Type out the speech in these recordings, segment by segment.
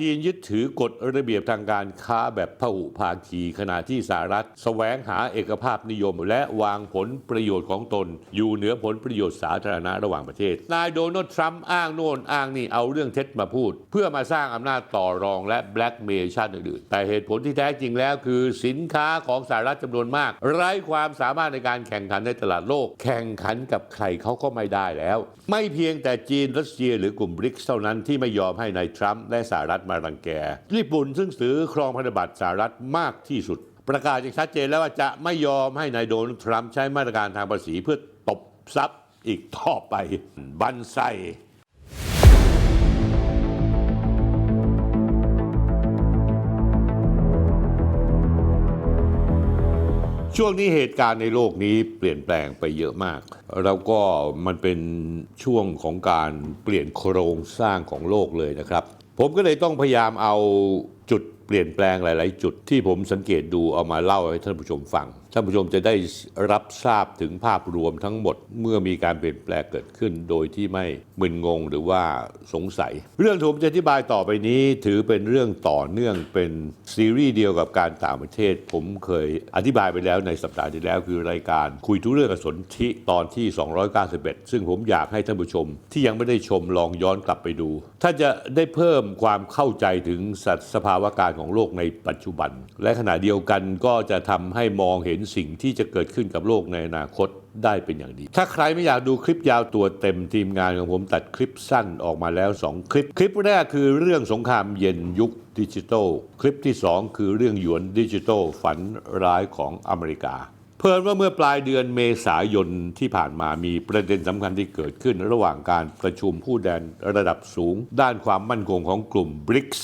จีนยึดถือกฎระเบียบทางการค้าแบบพหุภาคีขณะที่สหรัฐแสวงหาเอกภาพนิยม และวางผลประโยชน์ของตน อยู่เหนือผลประโยชน์สาธารณะระหว่างประเทศ นายโดนัลด์ทรัมป์อ้างโน่นอ้างนี่เอาเรื่องเท็จมาพูด เพื่อมาสร้างอำนาจต่อรองและแบล็กเมย์ชาติอื่นๆแต่เหตุผลที่แท้จริงแล้วคือสินค้าของสหรัฐจำนวนมาก ไร้ความสามารถในการแข่งขันในตลาดโลก แข่งขันกับใครเขาก็ไม่ได้แล้ว ไม่เพียงแต่จีนรัสเซีย หรือกลุ่มบริกเท่านั้นที่ไม่ยอมให้นายทรัมป์และสหรัฐมารังแก ญี่ปุ่นซึ่งถือครองพันธบัตรสหรัฐมากที่สุด ประกาศอย่างชัดเจนแล้วว่าจะไม่ยอมให้นายโดนัลด์ทรัมป์ใช้มาตรการทางภาษีเพื่อตบทรัพย์อีกต่อไปบันไซช่วงนี้เหตุการณ์ในโลกนี้เปลี่ยนแปลงไปเยอะมาก แล้วก็มันเป็นช่วงของการเปลี่ยนโครงสร้างของโลกเลยนะครับ ผมก็เลยต้องพยายามเอาจุดเปลี่ยนแปลงหลาย ๆ จุดที่ผมสังเกตดูเอามาเล่าให้ท่านผู้ชมฟัง ท่านผู้ชมจะได้รับทราบถึงภาพรวมทั้งหมดเมื่อมีการเปลี่ยนแปลงเกิดขึ้น โดยที่ไม่มึนงงหรือว่าสงสัย เรื่องที่ผมจะอธิบายต่อไปนี้ ถือเป็นเรื่องต่อเนื่องเป็นซีรีส์เดียวกับการต่างประเทศ ผมเคยอธิบายไปแล้วในสัปดาห์ที่แล้วคือรายการคุยทุเรื่องสนธิตอนที่ 291 ซึ่งผมอยากให้ท่านผู้ชม ที่ยังไม่ได้ชมลองย้อนกลับไปดู ถ้าจะได้เพิ่มความเข้าใจถึงสภาวะการของโลกในปัจจุบัน และขณะเดียวกันก็จะทำให้มองเห็นสิ่งที่จะเกิดขึ้นกับโลกในอนาคตได้เป็นอย่างดี ถ้าใครไม่อยากดูคลิปยาวตัวเต็มทีมงานของผมตัดคลิปสั้นออกมาแล้ว 2 คลิป คลิปแรกคือเรื่องสงครามเย็นยุคดิจิทัล คลิปที่ 2 คือเรื่องหยวนดิจิทัลฝันร้ายของอเมริกา เพิ่นว่าเมื่อปลายเดือนเมษายนที่ผ่านมามีประเด็นสำคัญที่เกิดขึ้น ระหว่างการประชุมผู้แดนระดับสูง ด้านความมั่นคงของกลุ่ม BRICS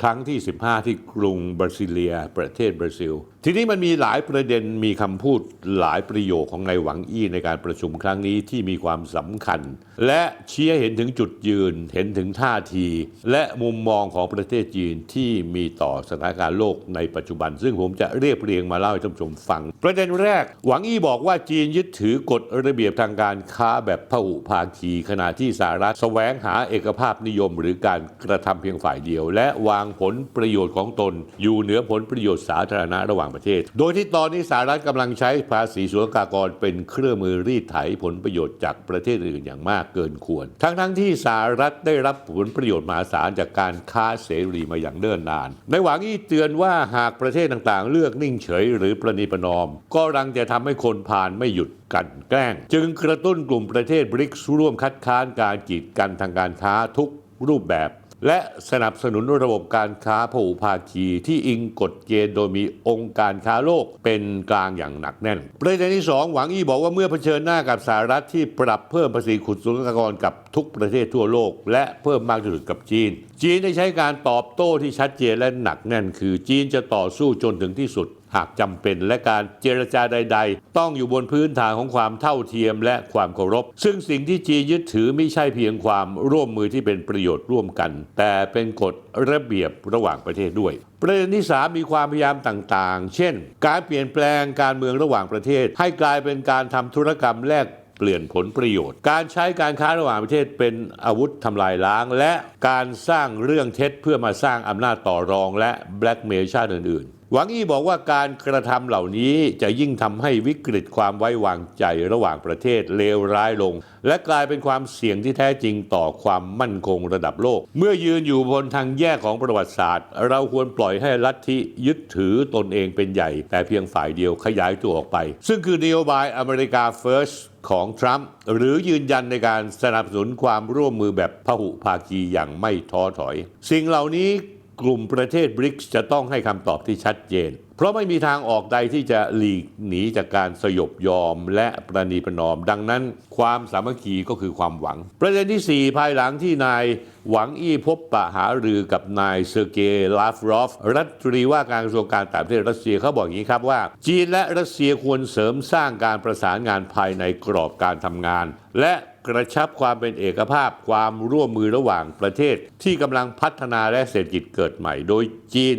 ครั้งที่ 15 ที่กรุงบราซิเลีย ประเทศบราซิลทีนี้มันมีหลายประเด็นมีคำพูดหลายประโยคของนายหวังอี้ในการประชุมครั้งนี้ที่มีความสำคัญ และเชี้เห็นถึงจุดยืนเห็นถึงท่าที และมุมมองของประเทศจีนที่มีต่อสถานการณ์โลกในปัจจุบัน ซึ่งผมจะเรียบเรียงมาเล่าให้ท่านผู้ชมฟัง ประเด็นแรก หวังอี้บอกว่าจีนยึดถือกฎระเบียบทางการค้าแบบพหุภาคี ขณะที่สหรัฐแสวงหาเอกภาพนิยม หรือการกระทำเพียงฝ่ายเดียว และวางผลประโยชน์ของตน อยู่เหนือผลประโยชน์สาธารณะระหว่างประเทศ โดยที่ตอนนี้สหรัฐกำลังใช้ภาษีศุลกากรเป็นเครื่องมือรีดไถผลประโยชน์จากประเทศอื่นอย่างมากเกินควร ทั้งทั้งๆที่สหรัฐได้รับผลประโยชน์มหาศาลจากการค้าเสรีมาอย่างเนิ่นนาน ในหวังอี้เตือนว่าหากประเทศต่างๆ เลือกนิ่งเฉย หรือประนีประนอม ก็รังจะทำให้คนพาลไม่หยุดกันแกล้ง จึงกระตุ้นกลุ่มประเทศบริกส์ร่วมคัดค้านการกีดกันทางการค้าทุกรูปแบบ และสนับสนุนระบบการค้าพหุภาคี ที่อิงกฎเกณฑ์โดยมีองค์การค้าโลกเป็นกลางอย่างหนักแน่น ประเด็นที่ 2 หวังอี้บอกว่าเมื่อเผชิญหน้ากับสหรัฐที่ปรับเพิ่มภาษีขุดศุลกากรกับทุกประเทศทั่วโลก และเพิ่มมากที่สุดกับจีน จีนได้ใช้การตอบโต้ที่ชัดเจนและหนักแน่น คือจีนจะต่อสู้จนถึงที่สุด หากจำเป็นและการเจรจาใด ๆ ต้องอยู่บนพื้นฐานของความเท่าเทียมและความเคารพ ซึ่งสิ่งที่จีนยึดถือไม่ใช่เพียงความร่วมมือที่เป็นประโยชน์ร่วมกัน แต่เป็นกฎระเบียบระหว่างประเทศด้วย ประเด็นที่ 3 มีความพยายามต่างๆ เช่น การเปลี่ยนแปลงการเมืองระหว่างประเทศ ให้กลายเป็นการทำธุรกรรมแลกเปลี่ยนผลประโยชน์ การใช้การค้าระหว่างประเทศเป็นอาวุธทำลายล้าง และการสร้างเรื่องเท็จเพื่อมาสร้างอำนาจต่อรองและแบล็กเมย์ชาติอื่นๆ หวังอี้บอกว่าการกระทำเหล่านี้จะยิ่งทำให้วิกฤตความไว้วางใจระหว่างประเทศเลวร้ายลง และกลายเป็นความเสี่ยงที่แท้จริงต่อความมั่นคงระดับโลก เมื่อยืนอยู่บนทางแยกของประวัติศาสตร์ เราควรปล่อยให้ลัทธิยึดถือตนเองเป็นใหญ่ แต่เพียงฝ่ายเดียวขยายตัวออกไป ซึ่งคือนโยบายอเมริกา First ของทรัมป์หรือยืนยันในการสนับสนุนความร่วมมือแบบพหุภาคีอย่างไม่ท้อถอย สิ่งเหล่านี้ กลุ่มประเทศบริกส์จะต้องให้คำตอบที่ชัดเจน เพราะไม่มีทางออกใดที่จะหลีกหนีจากการสยบยอมและประนีประนอม ดังนั้นความสามัคคีก็คือความหวัง ประเด็นที่ 4 ภายหลังที่นายหวังอี้พบปะหารือกับนายเซอร์เกย์ลาฟรอฟ รัฐมนตรีว่าการกระทรวงการต่างประเทศรัสเซียเขาบอกอย่างนี้ครับว่า จีนและรัสเซียควรเสริมสร้างการประสานงานภายในกรอบการทำงาน และกระชับความเป็นเอกภาพความร่วมมือระหว่างประเทศ ที่กำลังพัฒนาและเศรษฐกิจเกิดใหม่ โดยจีน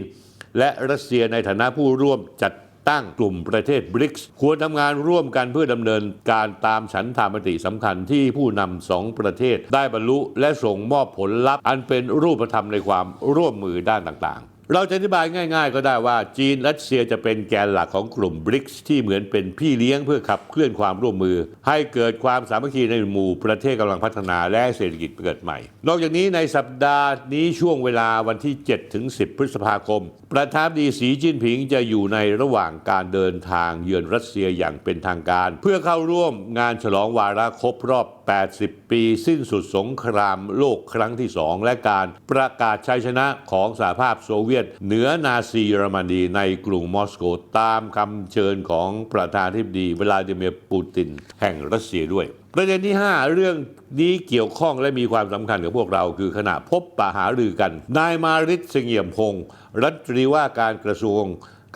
และรัสเซียในฐานะผู้ร่วมจัดตั้งกลุ่มประเทศบริกส์ควรทำงานร่วมกันเพื่อดำเนินการตามฉันทามติสำคัญที่ผู้นำสองประเทศได้บรรลุและส่งมอบผลลัพธ์ อันเป็นรูปธรรมในความร่วมมือด้านต่างๆ เราจะอธิบายง่าย ๆ ก็ได้ว่าจีนรัสเซียจะเป็นแกนหลักของกลุ่มบริกส์ที่เหมือนเป็นพี่เลี้ยงเพื่อขับเคลื่อนความร่วมมือ ให้เกิดความสามัคคีในหมู่ประเทศกำลังพัฒนาและเศรษฐกิจเกิดใหม่ นอกจากนี้ในสัปดาห์นี้ช่วงเวลาวันที่ 7 ถึง 10 พฤษภาคม ประธานดีสีจิ้นผิงจะอยู่ในระหว่างการเดินทางเยือนรัสเซียอย่างเป็นทางการ เพื่อเข้าร่วมงานฉลองวาระครบรอบ 80 ปี สิ้นสุดสงครามโลกครั้งที่ 2 และการประกาศชัยชนะของสหภาพโซเวียตเหนือนาซีเยอรมนีในกรุงมอสโกตามคำเชิญของประธานาธิบดีเวลาดิเมียร์ปูตินแห่งรัสเซียด้วย ประเด็นที่ 5 เรื่องนี้เกี่ยวข้องและมีความสำคัญกับพวกเราคือขณะพบปะหารือกัน นายมาริสเสงี่ยมพงศ์รัฐมนตรีว่าการกระทรวง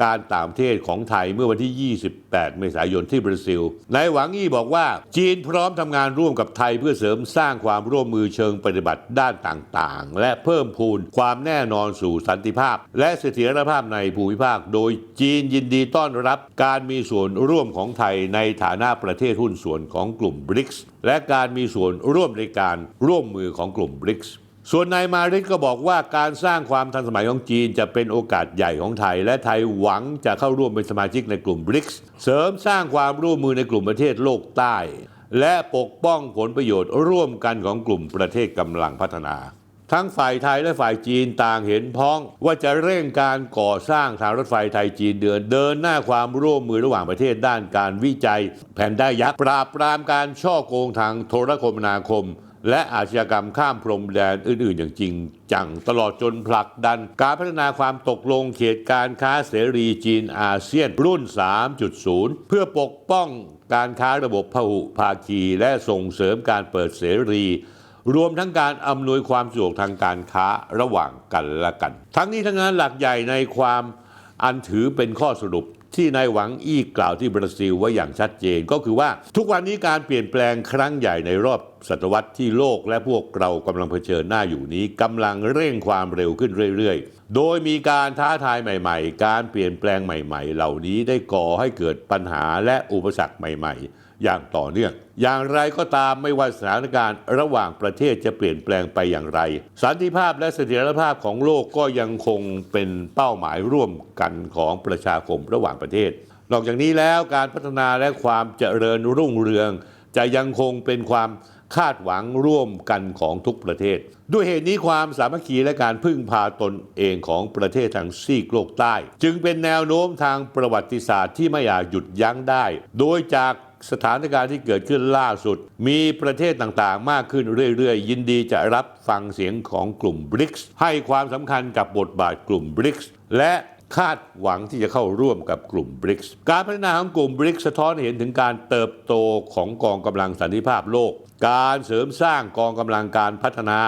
การต่างประเทศของไทยเมื่อวันที่ 28 เมษายนที่บราซิล นายหวังอี้บอกว่าจีนพร้อมทำงานร่วมกับไทยเพื่อเสริมสร้างความร่วมมือเชิงปฏิบัติด้านต่างๆ และเพิ่มพูนความแน่นอนสู่สันติภาพ และเสถียรภาพในภูมิภาค โดยจีนยินดีต้อนรับการมีส่วนร่วมของไทยในฐานะประเทศหุ้นส่วนของกลุ่มบริกส์และการมีส่วนร่วมในการร่วมมือของกลุ่มบริกส์ ส่วนนายมาริสก็บอกว่าการสร้างความทันสมัยของจีนจะเป็นโอกาสใหญ่ของไทย และไทยหวังจะเข้าร่วมเป็นสมาชิกในกลุ่มบริกส์เสริมสร้างความร่วมมือในกลุ่มประเทศโลกใต้ และปกป้องผลประโยชน์ร่วมกันของกลุ่มประเทศกำลังพัฒนา ทั้งฝ่ายไทยและฝ่ายจีนต่างเห็นพ้องว่าจะเร่งการก่อสร้างทางรถไฟไทยจีนเดินเดินหน้าความร่วมมือระหว่างประเทศด้านการวิจัย แผนได้ยักษ์ปราบปรามการช่อโกงทางโทรคมนาคม และอาชญากรรมข้ามพรมแดนอื่น ๆ อย่างจริงจังตลอดจนผลักดัน การพัฒนาความตกลงเขตการค้าเสรีจีนอาเซียนรุ่น 3.0 เพื่อปกป้องการค้าระบบพหุภาคีและส่งเสริมการเปิดเสรีรวมทั้งการอำนวยความสะดวกทางการค้าระหว่างกันและกัน ทั้งนี้ทั้งนั้นหลักใหญ่ในความอันถือเป็นข้อสรุป ที่นายหวังอี้กล่าวที่บราซิลไว้อย่างชัดเจนก็คือว่าทุกวันนี้การเปลี่ยนแปลงครั้งใหญ่ในรอบศตวรรษที่โลกและพวกเรากำลังเผชิญหน้าอยู่นี้กำลังเร่งความเร็วขึ้นเรื่อยๆ โดยมีการท้าทายใหม่ๆ การเปลี่ยนแปลงใหม่ๆ เหล่านี้ได้ก่อให้เกิดปัญหาและอุปสรรคใหม่ๆ อย่างต่อเนื่อง อย่างไรก็ตามไม่ว่าสถานการณ์ระหว่างประเทศจะเปลี่ยนแปลงไปอย่างไร สันติภาพและเสถียรภาพของโลกก็ยังคงเป็นเป้าหมายร่วมกันของประชาคมระหว่างประเทศ นอกจากนี้แล้วการพัฒนาและความเจริญรุ่งเรือง จะยังคงเป็นความคาดหวังร่วมกันของทุกประเทศ ด้วยเหตุนี้ความสามัคคีและการพึ่งพาตนเองของประเทศทางซีกโลกใต้ จึงเป็นแนวโน้มทางประวัติศาสตร์ที่ไม่อาจหยุดยั้งได้ โดยจาก สถานการณ์ที่เกิดขึ้นล่าสุด มีประเทศต่างๆ มากขึ้นเรื่อยๆ ยินดีจะรับฟังเสียงของกลุ่มบริกส์ให้ความสำคัญกับบทบาทกลุ่มบริกส์และคาดหวังที่จะเข้าร่วมกับกลุ่มบริกส์การพัฒนาของกลุ่มบริกส์สะท้อนเห็นถึงการเติบโตของกองกำลังสันติภาพโลก การเสริมสร้างกองกำลังการพัฒนา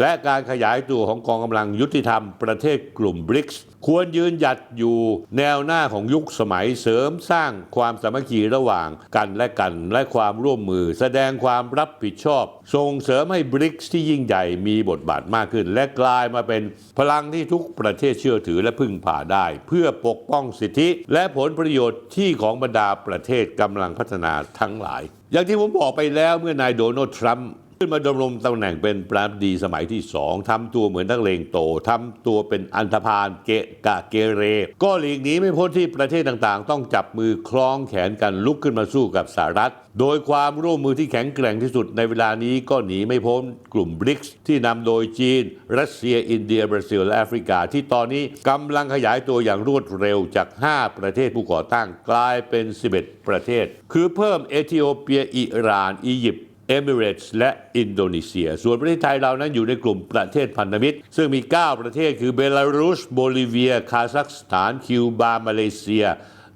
และการขยายตัวของกองกำลังยุติธรรมประเทศกลุ่มบริกส์ควรยืนหยัดอยู่แนวหน้าของยุคสมัยเสริมสร้างความสามัคคีระหว่างกันและกันและความร่วมมือ แสดงความรับผิดชอบ ส่งเสริมให้บริกส์ที่ยิ่งใหญ่มีบทบาทมากขึ้น และกลายมาเป็นพลังที่ทุกประเทศเชื่อถือและพึ่งพาได้ เพื่อปกป้องสิทธิ และผลประโยชน์ที่ของบรรดาประเทศกำลังพัฒนาทั้งหลาย อย่างที่ผมบอกไปแล้วเมื่อนายโดนัลด์ทรัมป์ ขึ้นมาดำรงตำแหน่งเป็นประธานาธิบดีสมัยที่สองทำตัวเหมือนนักเลงโตทำตัวเป็นอันธพาลเกะกะเกเร ก็หลีกหนีไม่พ้นที่ประเทศต่างๆ ต้องจับมือคล้องแขนกันลุกขึ้นมาสู้กับสหรัฐ โดยความร่วมมือที่แข็งแกร่งที่สุดในเวลานี้ก็หนีไม่พ้นกลุ่มบริกส์ที่นำโดยจีน รัสเซีย อินเดีย บราซิล และแอฟริกา ที่ตอนนี้กำลังขยายตัวอย่างรวดเร็วจาก 5 ประเทศผู้ก่อตั้งกลายเป็น 11 ประเทศ คือเพิ่มเอธิโอเปียอิหร่านอียิปต์ เอมิเรตส์และอินโดนีเซีย ส่วนประเทศไทยเรานั้นอยู่ในกลุ่มประเทศพันธมิตร ซึ่งมี 9 ประเทศคือเบลารุส โบลิเวีย คาซัคสถาน คิวบา มาเลเซีย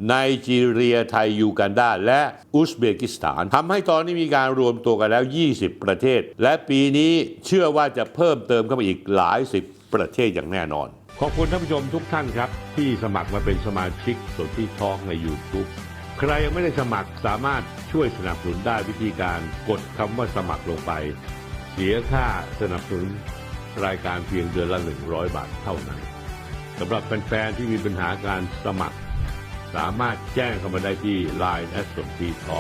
ไนจีเรีย ไทย ยูกันดา และอุซเบกิสถานทำให้ตอนนี้มีการรวมตัวกันแล้ว 20 ประเทศ และปีนี้เชื่อว่าจะเพิ่มเติมเข้ามาอีกหลายสิบประเทศอย่างแน่นอน ขอบคุณท่านผู้ชมทุกท่านครับ ที่สมัครมาเป็นสมาชิกสดที่ทองใน YouTube ใครยังไม่ได้สมัครสามารถช่วยสนับสนุนได้วิธีการกดคำว่าสมัครลงไป เสียค่าสนับสนุนรายการเพียงเดือนละ 100 บาทเท่านั้นสำหรับแฟนๆที่มีปัญหาการสมัคร สามารถแจ้งเข้ามาได้ที่ Line แอสสนทีทอ